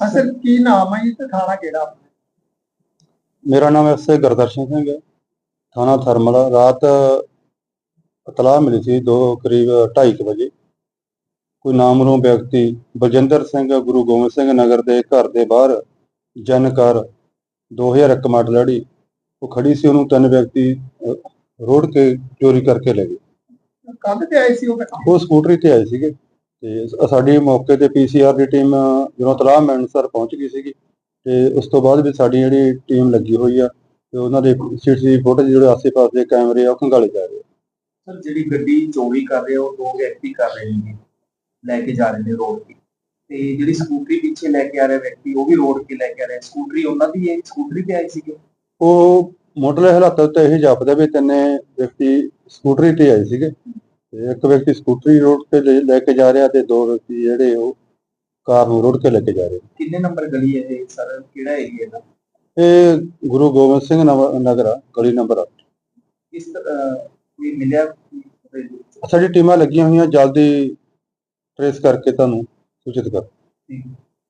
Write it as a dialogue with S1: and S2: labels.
S1: ਅਸਲ ਕੀ ਨਾਮ ਹੈ ਜੀ ਤੇ ਥਾਣਾ ਕਿਹੜਾ
S2: ਮੇਰਾ ਨਾਮ ਐਸ ਗੁਰਦਰਸ਼ਨ ਸਿੰਘ ਹੈ। ਥਾਣਾ ਥਰਮਲ। ਰਾਤ ਇਤਲਾਹ ਮਿਲੀ ਸੀ ਦੋ ਕਰੀਬ 2:30 ਵਜੇ। ਕੋਈ ਨਾਮਰੂਮ ਵਿਅਕਤੀ ਬਲਜਿੰਦਰ ਸਿੰਘ ਗੁਰੂ ਗੋਬਿੰਦ ਸਿੰਘ ਨਗਰ ਦੇ ਘਰ ਦੇ ਬਾਹਰ ਜਨਕਾਰ 2001 ਮਾਡਲ ਲੜੀ ਉਹ ਖੜੀ ਸੀ। ਉਹਨੂੰ ਤਿੰਨ ਵਿਅਕਤੀ ਰੋੜ ਕੇ ਚੋਰੀ ਕਰਕੇ ਲੈ ਗਏ।
S1: ਕੱਲ ਤੇ ਆਏ ਸੀ ਉਹ
S2: ਉਹ ਸਕੂਟਰੀ ਤੇ ਆਏ ਸੀਗੇ। ਤੇ ਸਾਡੀ ਮੌਕੇ ਤੇ ਪੀਸੀਆਰ ਦੀ ਟੀਮ ਜਦੋਂ ਤਲਾਹ ਮਿਲਣ ਸਰ ਪਹੁੰਚ ਗਈ ਸੀਗੀ ਤੇ ਉਸ ਤੋਂ ਬਾਅਦ ਵੀ ਸਾਡੀ ਜਿਹੜੀ ਟੀਮ ਲੱਗੀ ਹੋਈ ਆ ਤੇ ਉਹਨਾਂ ਦੇ ਸੀਸੀਟੀਵੀ ਫੁਟੇਜ ਜਿਹੜੇ ਆਸੇ-ਪਾਸੇ ਦੇ ਕੈਮਰੇ ਆ ਉਹ ਖੰਗਾਲੇ ਜਾ ਰਹੇ ਆ।
S3: ਸਰ ਜਿਹੜੀ ਗੱਡੀ ਚੋਰੀ ਕਰ ਰਹੇ ਉਹ ਦੋ ਵਿਅਕਤੀ ਕਰ ਰਹੇ ਨੇ ਲੈ ਕੇ ਜਾ ਰਹੇ ਨੇ ਰੋਡ ਤੇ। ਤੇ ਜਿਹੜੀ ਸਕੂਟਰੀ ਪਿੱਛੇ ਲੈ ਕੇ ਆ ਰਿਹਾ ਵਿਅਕਤੀ ਉਹ ਵੀ ਰੋਡ ਕੇ ਲੈ ਕੇ ਆ ਰਿਹਾ। ਸਕੂਟਰੀ ਉਹਨਾਂ ਦੀ ਹੈ? ਸਕੂਟਰੀ ਤੇ ਆਈ ਸੀਗੇ?
S2: ਉਹ ਮੁੱਢਲੇ ਹਾਲਾਤਾਂ ਉੱਤੇ ਇਹ ਜਾਪਦਾ ਵੀ ਤਿੰਨੇ ਵਿਅਕਤੀ ਸਕੂਟਰੀ ਤੇ ਆਏ ਸੀਗੇ। ਤੇ ਇੱਕ ਵਿਅਕਤੀ ਸਕੂਟਰੀ ਰੋਡ ਤੇ ਲੈ ਲੈ ਕੇ ਜਾ ਰਿਹਾ ਤੇ ਦੋ ਵਿਅਕਤੀ ਜਿਹੜੇ ਉਹ ਕਾਰ ਨੂੰ ਰੋਡ ਕੇ ਲੈ ਕੇ ਜਾ ਰਹੇ।
S3: ਕਿੰਨੇ ਨੰਬਰ ਗਲੀ ਹੈ ਇਹ ਸਰ? ਕਿਹੜਾ ਏਰੀਆ ਦਾ
S2: ਇਹ ਗੁਰੂ ਗੋਬਿੰਦ ਸਿੰਘ ਨਵ- ਨਗਰ ਆ ਗਲੀ ਨੰਬਰ 8
S3: ਇਸ ਤਰ੍ਹਾਂ ਕੋਈ ਮਿਲਿਆ
S2: ਸਾਡੀ ਟੀਮਾਂ ਲੱਗੀਆਂ ਹੋਈਆਂ ਜਲਦੀ ਟ੍ਰੇਸ ਕਰਕੇ ਤੁਹਾਨੂੰ ਸੂਚਿਤ ਕਰ।
S3: ਠੀਕ।